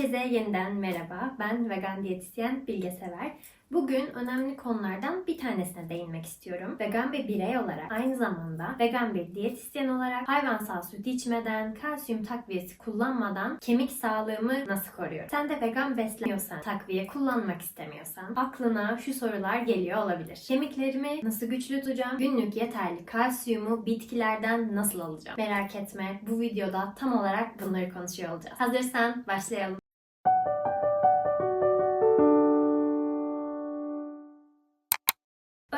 Herkese yeniden merhaba. Ben vegan diyetisyen Bilge Sever. Bugün önemli konulardan bir tanesine değinmek istiyorum. Vegan bir birey olarak aynı zamanda vegan bir diyetisyen olarak hayvansal süt içmeden, kalsiyum takviyesi kullanmadan kemik sağlığımı nasıl koruyorum? Sen de vegan besleniyorsan, takviye kullanmak istemiyorsan aklına şu sorular geliyor olabilir. Kemiklerimi nasıl güçlü tutacağım? Günlük yeterli kalsiyumu bitkilerden nasıl alacağım? Merak etme bu videoda tam olarak bunları konuşuyor olacağız. Hazırsan başlayalım.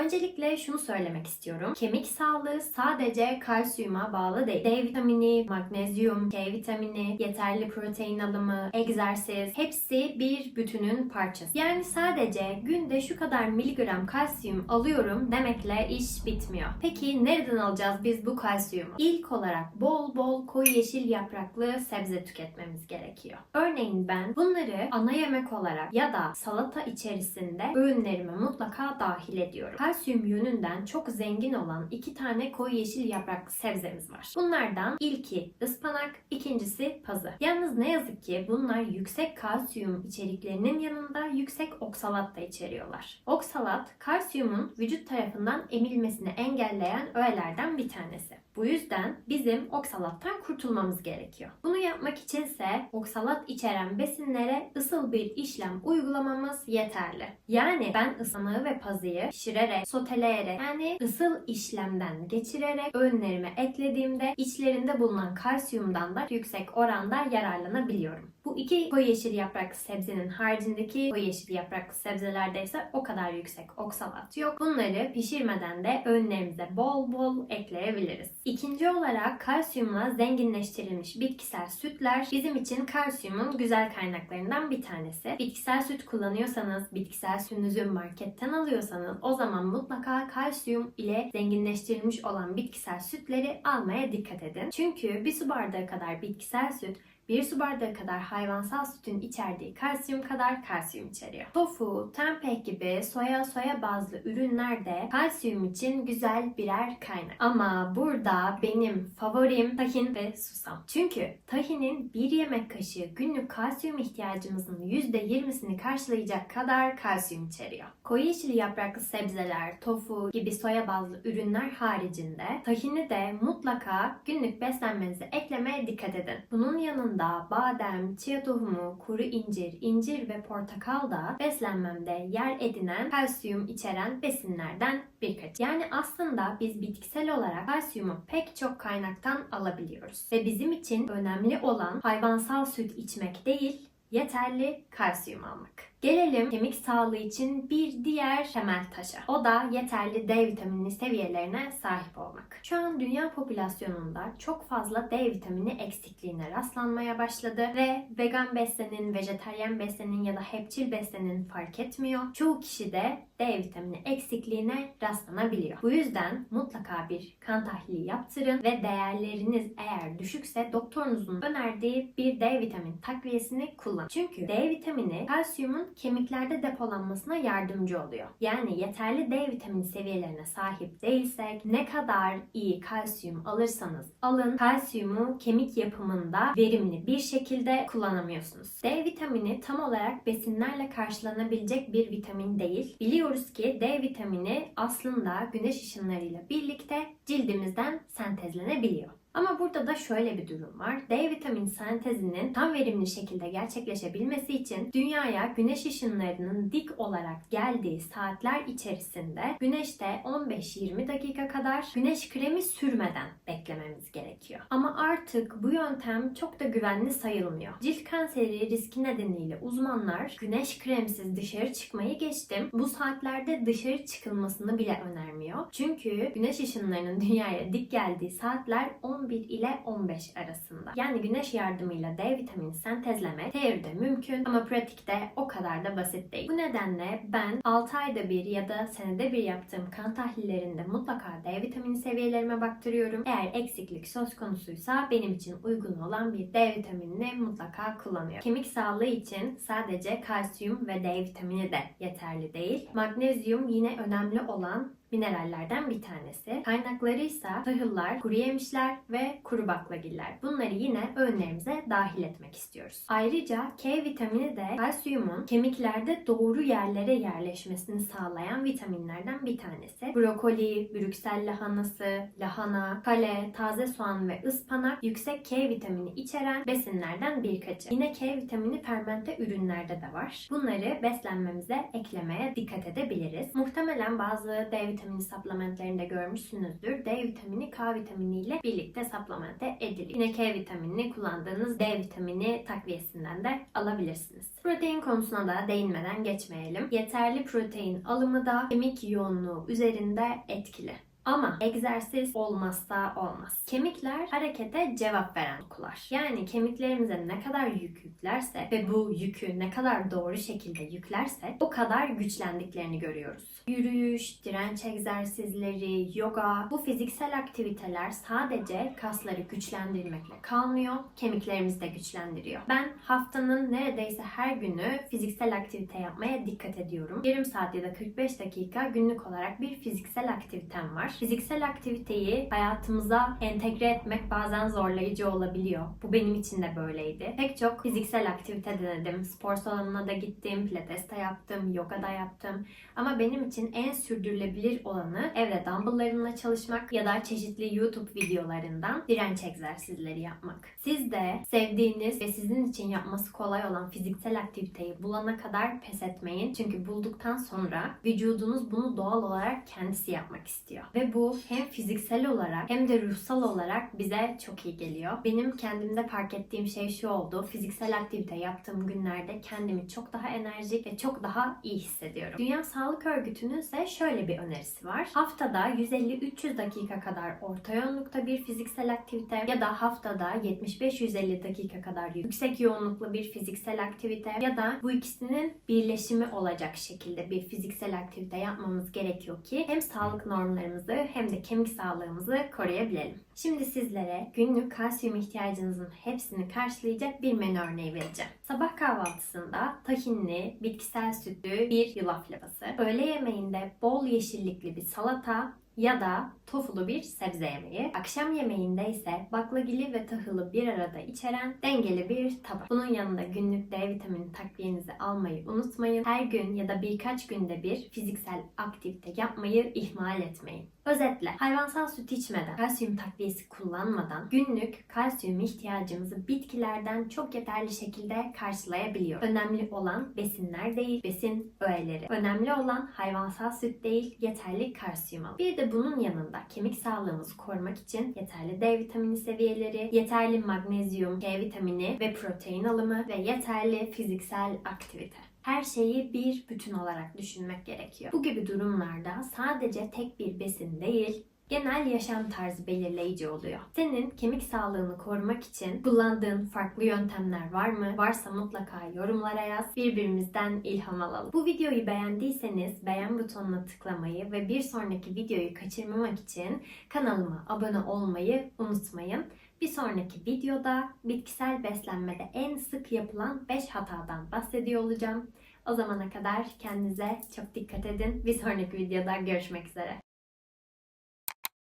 Öncelikle şunu söylemek istiyorum. Kemik sağlığı sadece kalsiyuma bağlı değil. D vitamini, magnezyum, K vitamini, yeterli protein alımı, egzersiz hepsi bir bütünün parçası. Yani sadece günde şu kadar miligram kalsiyum alıyorum demekle iş bitmiyor. Peki nereden alacağız biz bu kalsiyumu? İlk olarak bol bol koyu yeşil yapraklı sebze tüketmemiz gerekiyor. Örneğin ben bunları ana yemek olarak ya da salata içerisinde öğünlerime mutlaka dahil ediyorum kalsiyum yönünden çok zengin olan iki tane koyu yeşil yapraklı sebzemiz var. Bunlardan ilki ıspanak, ikincisi pazı. Yalnız ne yazık ki bunlar yüksek kalsiyum içeriklerinin yanında yüksek oksalat da içeriyorlar. Oksalat, kalsiyumun vücut tarafından emilmesini engelleyen öğelerden bir tanesi. Bu yüzden bizim oksalattan kurtulmamız gerekiyor. Bunu yapmak içinse oksalat içeren besinlere ısıl bir işlem uygulamamız yeterli. Yani ben ıspanağı ve pazıyı pişirerek, soteleyerek yani ısıl işlemden geçirerek öğünlerime eklediğimde içlerinde bulunan kalsiyumdan da yüksek oranda yararlanabiliyorum. Bu iki koyu yeşil yapraklı sebzenin haricindeki koyu yeşil yapraklı sebzelerde ise o kadar yüksek oksalat yok. Bunları pişirmeden de öğünlerimize bol bol ekleyebiliriz. İkinci olarak kalsiyumla zenginleştirilmiş bitkisel sütler bizim için kalsiyumun güzel kaynaklarından bir tanesi. Bitkisel süt kullanıyorsanız, bitkisel sütünüzü marketten alıyorsanız o zaman mutlaka kalsiyum ile zenginleştirilmiş olan bitkisel sütleri almaya dikkat edin. Çünkü bir su bardağı kadar bitkisel süt 1 su bardağı kadar hayvansal sütün içerdiği kalsiyum kadar kalsiyum içeriyor. Tofu, tempeh gibi soya soya bazlı ürünler de kalsiyum için güzel birer kaynak. Ama burada benim favorim tahin ve susam. Çünkü tahinin bir yemek kaşığı günlük kalsiyum ihtiyacımızın %20'sini karşılayacak kadar kalsiyum içeriyor. Koyu yeşil yapraklı sebzeler, tofu gibi soya bazlı ürünler haricinde tahini de mutlaka günlük beslenmenize eklemeye dikkat edin. Bunun yanında yanında badem, chia tohumu, kuru incir, incir ve portakal da beslenmemde yer edinen kalsiyum içeren besinlerden birkaç. Yani aslında biz bitkisel olarak kalsiyumu pek çok kaynaktan alabiliyoruz. Ve bizim için önemli olan hayvansal süt içmek değil, yeterli kalsiyum almak. Gelelim kemik sağlığı için bir diğer temel taşa. O da yeterli D vitamini seviyelerine sahip olmak. Şu an dünya popülasyonunda çok fazla D vitamini eksikliğine rastlanmaya başladı ve vegan beslenin, vejeteryen beslenin ya da hepçil beslenin fark etmiyor. Çoğu kişi de D vitamini eksikliğine rastlanabiliyor. Bu yüzden mutlaka bir kan tahlili yaptırın ve değerleriniz eğer düşükse doktorunuzun önerdiği bir D vitamini takviyesini kullanın. Çünkü D vitamini kalsiyumun kemiklerde depolanmasına yardımcı oluyor. Yani yeterli D vitamini seviyelerine sahip değilsek ne kadar iyi kalsiyum alırsanız alın kalsiyumu kemik yapımında verimli bir şekilde kullanamıyorsunuz. D vitamini tam olarak besinlerle karşılanabilecek bir vitamin değil. Biliyoruz ki D vitamini aslında güneş ışınlarıyla birlikte cildimizden sentezlenebiliyor. Ama burada da şöyle bir durum var. D vitamin sentezinin tam verimli şekilde gerçekleşebilmesi için dünyaya güneş ışınlarının dik olarak geldiği saatler içerisinde güneşte 15-20 dakika kadar güneş kremi sürmeden beklememiz gerekiyor. Ama artık bu yöntem çok da güvenli sayılmıyor. Cilt kanseri riski nedeniyle uzmanlar güneş kremsiz dışarı çıkmayı geçtim. Bu saatlerde dışarı çıkılmasını bile önermiyor. Çünkü güneş ışınlarının dünyaya dik geldiği saatler 10 11 ile 15 arasında. Yani güneş yardımıyla D vitamini sentezlemek teoride mümkün ama pratikte o kadar da basit değil. Bu nedenle ben 6 ayda bir ya da senede bir yaptığım kan tahlillerinde mutlaka D vitamini seviyelerime baktırıyorum. Eğer eksiklik söz konusuysa benim için uygun olan bir D vitaminini mutlaka kullanıyorum. Kemik sağlığı için sadece kalsiyum ve D vitamini de yeterli değil. Magnezyum yine önemli olan minerallerden bir tanesi. Kaynakları ise tahıllar, kuru yemişler ve kuru baklagiller. Bunları yine öğünlerimize dahil etmek istiyoruz. Ayrıca K vitamini de kalsiyumun kemiklerde doğru yerlere yerleşmesini sağlayan vitaminlerden bir tanesi. Brokoli, Brüksel lahanası, lahana, kale, taze soğan ve ıspanak yüksek K vitamini içeren besinlerden birkaçı. Yine K vitamini fermente ürünlerde de var. Bunları beslenmemize eklemeye dikkat edebiliriz. Muhtemelen bazı D vitamini supplementlerinde görmüşsünüzdür. D vitamini K vitamini ile birlikte supplemente ediliyor. Yine K vitaminini kullandığınız D vitamini takviyesinden de alabilirsiniz. Protein konusuna da değinmeden geçmeyelim. Yeterli protein alımı da kemik yoğunluğu üzerinde etkili. Ama egzersiz olmazsa olmaz. Kemikler harekete cevap veren dokular. Yani kemiklerimize ne kadar yük yüklerse ve bu yükü ne kadar doğru şekilde yüklerse o kadar güçlendiklerini görüyoruz. Yürüyüş, direnç egzersizleri, yoga bu fiziksel aktiviteler sadece kasları güçlendirmekle kalmıyor, kemiklerimizi de güçlendiriyor. Ben haftanın neredeyse her günü fiziksel aktivite yapmaya dikkat ediyorum. Yarım saat ya da 45 dakika günlük olarak bir fiziksel aktivitem var. Fiziksel aktiviteyi hayatımıza entegre etmek bazen zorlayıcı olabiliyor. Bu benim için de böyleydi. Pek çok fiziksel aktivite denedim. Spor salonuna da gittim, pilates de yaptım, yoga da yaptım. Ama benim için en sürdürülebilir olanı evde dumbbelllarımla çalışmak ya da çeşitli YouTube videolarından direnç egzersizleri yapmak. Siz de sevdiğiniz ve sizin için yapması kolay olan fiziksel aktiviteyi bulana kadar pes etmeyin. Çünkü bulduktan sonra vücudunuz bunu doğal olarak kendisi yapmak istiyor. Ve bu hem fiziksel olarak hem de ruhsal olarak bize çok iyi geliyor. Benim kendimde fark ettiğim şey şu oldu. Fiziksel aktivite yaptığım günlerde kendimi çok daha enerjik ve çok daha iyi hissediyorum. Dünya Sağlık Örgütü'nün ise şöyle bir önerisi var. Haftada 150-300 dakika kadar orta yoğunlukta bir fiziksel aktivite ya da haftada 75-150 dakika kadar yüksek yoğunluklu bir fiziksel aktivite ya da bu ikisinin birleşimi olacak şekilde bir fiziksel aktivite yapmamız gerekiyor ki hem sağlık normlarımızı hem de kemik sağlığımızı koruyabilelim. Şimdi sizlere günlük kalsiyum ihtiyacınızın hepsini karşılayacak bir menü örneği vereceğim. Sabah kahvaltısında tahinli, bitkisel sütlü bir yulaf lapası. Öğle yemeğinde bol yeşillikli bir salata ya da tofulu bir sebze yemeği. Akşam yemeğinde ise baklagili ve tahılı bir arada içeren dengeli bir tabak. Bunun yanında günlük D vitamini takviyenizi almayı unutmayın. Her gün ya da birkaç günde bir fiziksel aktivite yapmayı ihmal etmeyin. Özetle hayvansal süt içmeden, kalsiyum takviyesi kullanmadan günlük kalsiyum ihtiyacımızı bitkilerden çok yeterli şekilde karşılayabiliyor. Önemli olan besinler değil, besin öğeleri. Önemli olan hayvansal süt değil, yeterli kalsiyum alın. Bir de bunun yanında kemik sağlığımızı korumak için yeterli D vitamini seviyeleri, yeterli magnezyum, K vitamini ve protein alımı ve yeterli fiziksel aktivite. Her şeyi bir bütün olarak düşünmek gerekiyor. Bu gibi durumlarda sadece tek bir besin değil, genel yaşam tarzı belirleyici oluyor. Senin kemik sağlığını korumak için kullandığın farklı yöntemler var mı? Varsa mutlaka yorumlara yaz. Birbirimizden ilham alalım. Bu videoyu beğendiyseniz beğen butonuna tıklamayı ve bir sonraki videoyu kaçırmamak için kanalıma abone olmayı unutmayın. Bir sonraki videoda bitkisel beslenmede en sık yapılan 5 hatadan bahsediyor olacağım. O zamana kadar kendinize çok dikkat edin. Bir sonraki videoda görüşmek üzere.